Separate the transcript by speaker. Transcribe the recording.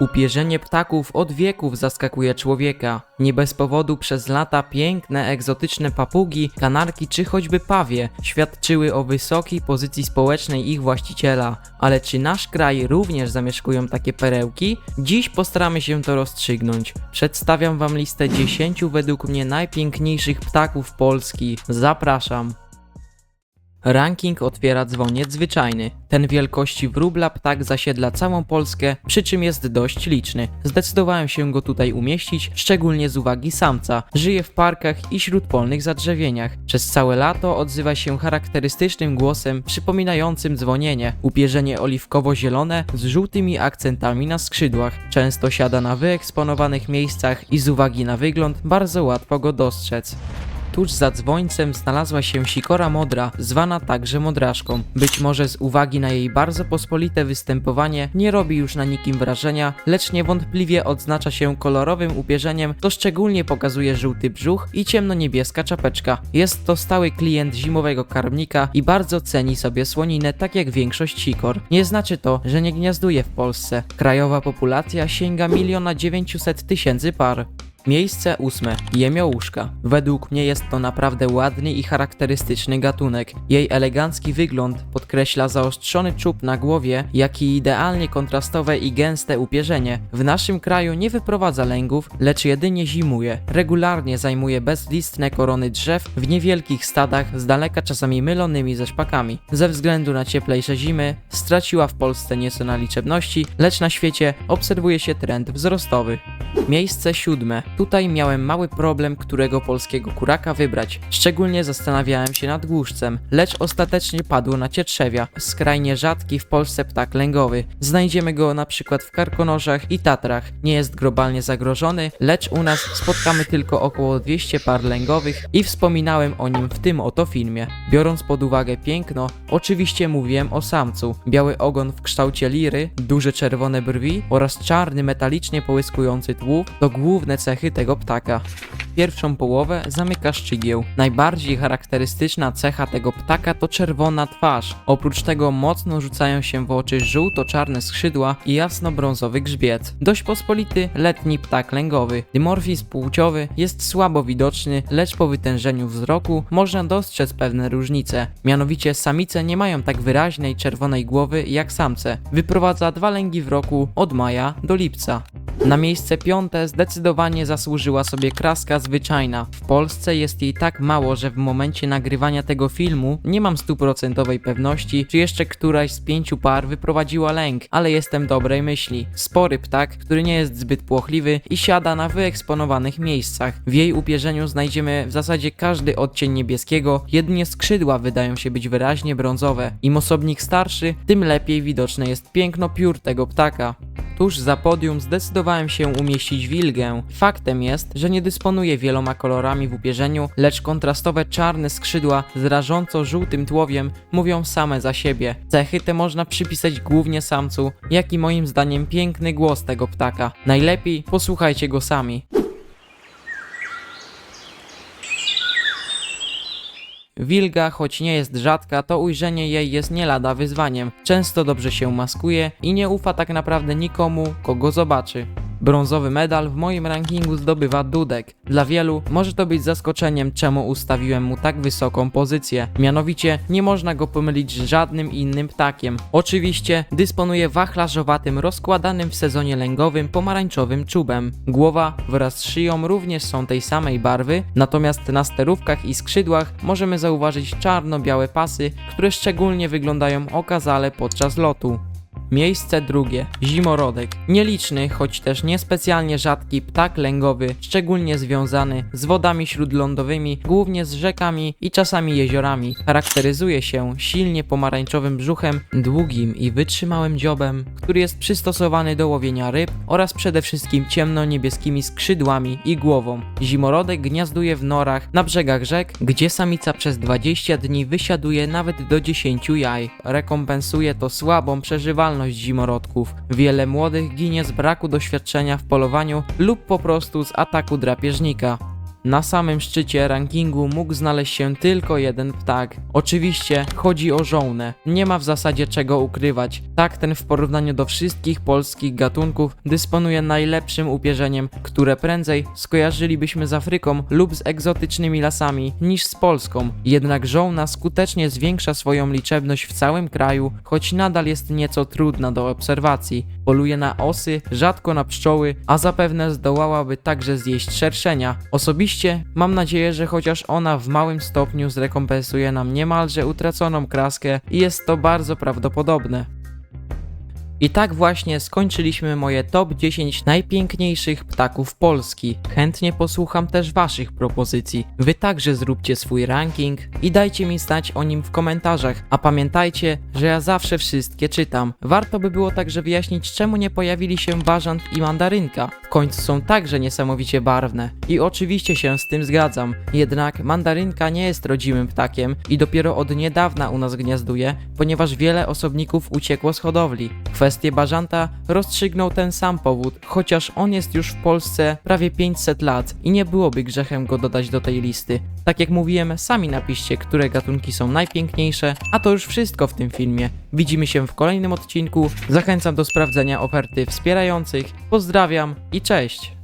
Speaker 1: Upierzenie ptaków od wieków zaskakuje człowieka. Nie bez powodu przez lata piękne, egzotyczne papugi, kanarki czy choćby pawie świadczyły o wysokiej pozycji społecznej ich właściciela. Ale czy nasz kraj również zamieszkują takie perełki? Dziś postaramy się to rozstrzygnąć. Przedstawiam wam listę 10 według mnie najpiękniejszych ptaków Polski. Zapraszam. Ranking otwiera dzwoniec zwyczajny. Ten wielkości wróbla ptak zasiedla całą Polskę, przy czym jest dość liczny. Zdecydowałem się go tutaj umieścić, szczególnie z uwagi samca. Żyje w parkach i śródpolnych zadrzewieniach. Przez całe lato odzywa się charakterystycznym głosem przypominającym dzwonienie. Upierzenie oliwkowo-zielone z żółtymi akcentami na skrzydłach. Często siada na wyeksponowanych miejscach i z uwagi na wygląd bardzo łatwo go dostrzec. Tuż za dzwońcem znalazła się sikora modra, zwana także modraszką. Być może z uwagi na jej bardzo pospolite występowanie nie robi już na nikim wrażenia, lecz niewątpliwie odznacza się kolorowym upierzeniem, to szczególnie pokazuje żółty brzuch i ciemno-niebieska czapeczka. Jest to stały klient zimowego karmnika i bardzo ceni sobie słoninę, tak jak większość sikor. Nie znaczy to, że nie gniazduje w Polsce. Krajowa populacja sięga miliona dziewięciuset tysięcy par. Miejsce ósme. Jemiołuszka. Według mnie jest to naprawdę ładny i charakterystyczny gatunek. Jej elegancki wygląd podkreśla zaostrzony czub na głowie, jak i idealnie kontrastowe i gęste upierzenie. W naszym kraju nie wyprowadza lęgów, lecz jedynie zimuje. Regularnie zajmuje bezlistne korony drzew w niewielkich stadach, z daleka czasami mylonymi ze szpakami. Ze względu na cieplejsze zimy straciła w Polsce nieco na liczebności, lecz na świecie obserwuje się trend wzrostowy. Miejsce siódme. Tutaj miałem mały problem, którego polskiego kuraka wybrać. Szczególnie zastanawiałem się nad głuszcem, lecz ostatecznie padło na cietrzewia. Skrajnie rzadki w Polsce ptak lęgowy. Znajdziemy go na przykład w Karkonoszach i Tatrach. Nie jest globalnie zagrożony, lecz u nas spotkamy tylko około 200 par lęgowych i wspominałem o nim w tym oto filmie. Biorąc pod uwagę piękno, oczywiście mówiłem o samcu. Biały ogon w kształcie liry, duże czerwone brwi oraz czarny metalicznie połyskujący tułów to główne cechy tego ptaka. Pierwszą połowę zamyka szczygieł. Najbardziej charakterystyczna cecha tego ptaka to czerwona twarz. Oprócz tego mocno rzucają się w oczy żółto-czarne skrzydła i jasno-brązowy grzbiet. Dość pospolity letni ptak lęgowy. Dymorfizm płciowy jest słabo widoczny, lecz po wytężeniu wzroku można dostrzec pewne różnice. Mianowicie samice nie mają tak wyraźnej czerwonej głowy jak samce. Wyprowadza dwa lęgi w roku od maja do lipca. Na miejsce piąte zdecydowanie zasłużyła sobie kraska zwyczajna. W Polsce jest jej tak mało, że w momencie nagrywania tego filmu nie mam stuprocentowej pewności, czy jeszcze któraś z pięciu par wyprowadziła lęk, ale jestem dobrej myśli. Spory ptak, który nie jest zbyt płochliwy i siada na wyeksponowanych miejscach. W jej upierzeniu znajdziemy w zasadzie każdy odcień niebieskiego, jedynie skrzydła wydają się być wyraźnie brązowe. Im osobnik starszy, tym lepiej widoczne jest piękno piór tego ptaka. Tuż za podium zdecydowałem się umieścić wilgę. Faktem jest, że nie dysponuje wieloma kolorami w upierzeniu, lecz kontrastowe czarne skrzydła z rażąco żółtym tłowiem mówią same za siebie. Cechy te można przypisać głównie samcu, jak i moim zdaniem piękny głos tego ptaka. Najlepiej posłuchajcie go sami. Wilga, choć nie jest rzadka, to ujrzenie jej jest nie lada wyzwaniem. Często dobrze się maskuje i nie ufa tak naprawdę nikomu, kogo zobaczy. Brązowy medal w moim rankingu zdobywa Dudek. Dla wielu może to być zaskoczeniem, czemu ustawiłem mu tak wysoką pozycję. Mianowicie nie można go pomylić z żadnym innym ptakiem. Oczywiście dysponuje wachlarzowatym, rozkładanym w sezonie lęgowym pomarańczowym czubem. Głowa wraz z szyją również są tej samej barwy, natomiast na sterówkach i skrzydłach możemy zauważyć czarno-białe pasy, które szczególnie wyglądają okazale podczas lotu. Miejsce drugie. Zimorodek. Nieliczny, choć też niespecjalnie rzadki ptak lęgowy, szczególnie związany z wodami śródlądowymi, głównie z rzekami i czasami jeziorami. Charakteryzuje się silnie pomarańczowym brzuchem, długim i wytrzymałym dziobem, który jest przystosowany do łowienia ryb oraz przede wszystkim ciemno-niebieskimi skrzydłami i głową. Zimorodek gniazduje w norach na brzegach rzek, gdzie samica przez 20 dni wysiaduje nawet do 10 jaj. Rekompensuje to słabą przeżywalność zimorodków. Wiele młodych ginie z braku doświadczenia w polowaniu lub po prostu z ataku drapieżnika. Na samym szczycie rankingu mógł znaleźć się tylko jeden ptak. Oczywiście chodzi o żołnę. Nie ma w zasadzie czego ukrywać. Tak ten w porównaniu do wszystkich polskich gatunków dysponuje najlepszym upierzeniem, które prędzej skojarzylibyśmy z Afryką lub z egzotycznymi lasami niż z Polską. Jednak żołna skutecznie zwiększa swoją liczebność w całym kraju, choć nadal jest nieco trudna do obserwacji. Poluje na osy, rzadko na pszczoły, a zapewne zdołałaby także zjeść szerszenia. Osobiście mam nadzieję, że chociaż ona w małym stopniu zrekompensuje nam niemalże utraconą kraskę i jest to bardzo prawdopodobne. I tak właśnie skończyliśmy moje top 10 najpiękniejszych ptaków Polski. Chętnie posłucham też Waszych propozycji. Wy także zróbcie swój ranking i dajcie mi znać o nim w komentarzach. A pamiętajcie, że ja zawsze wszystkie czytam. Warto by było także wyjaśnić, czemu nie pojawili się bażant i mandarynka. W końcu są także niesamowicie barwne. I oczywiście się z tym zgadzam. Jednak mandarynka nie jest rodzimym ptakiem i dopiero od niedawna u nas gniazduje, ponieważ wiele osobników uciekło z hodowli. Kwestię bażanta rozstrzygnął ten sam powód, chociaż on jest już w Polsce prawie 500 lat i nie byłoby grzechem go dodać do tej listy. Tak jak mówiłem, sami napiszcie, które gatunki są najpiękniejsze, a to już wszystko w tym filmie. Widzimy się w kolejnym odcinku. Zachęcam do sprawdzenia oferty wspierających. Pozdrawiam i cześć!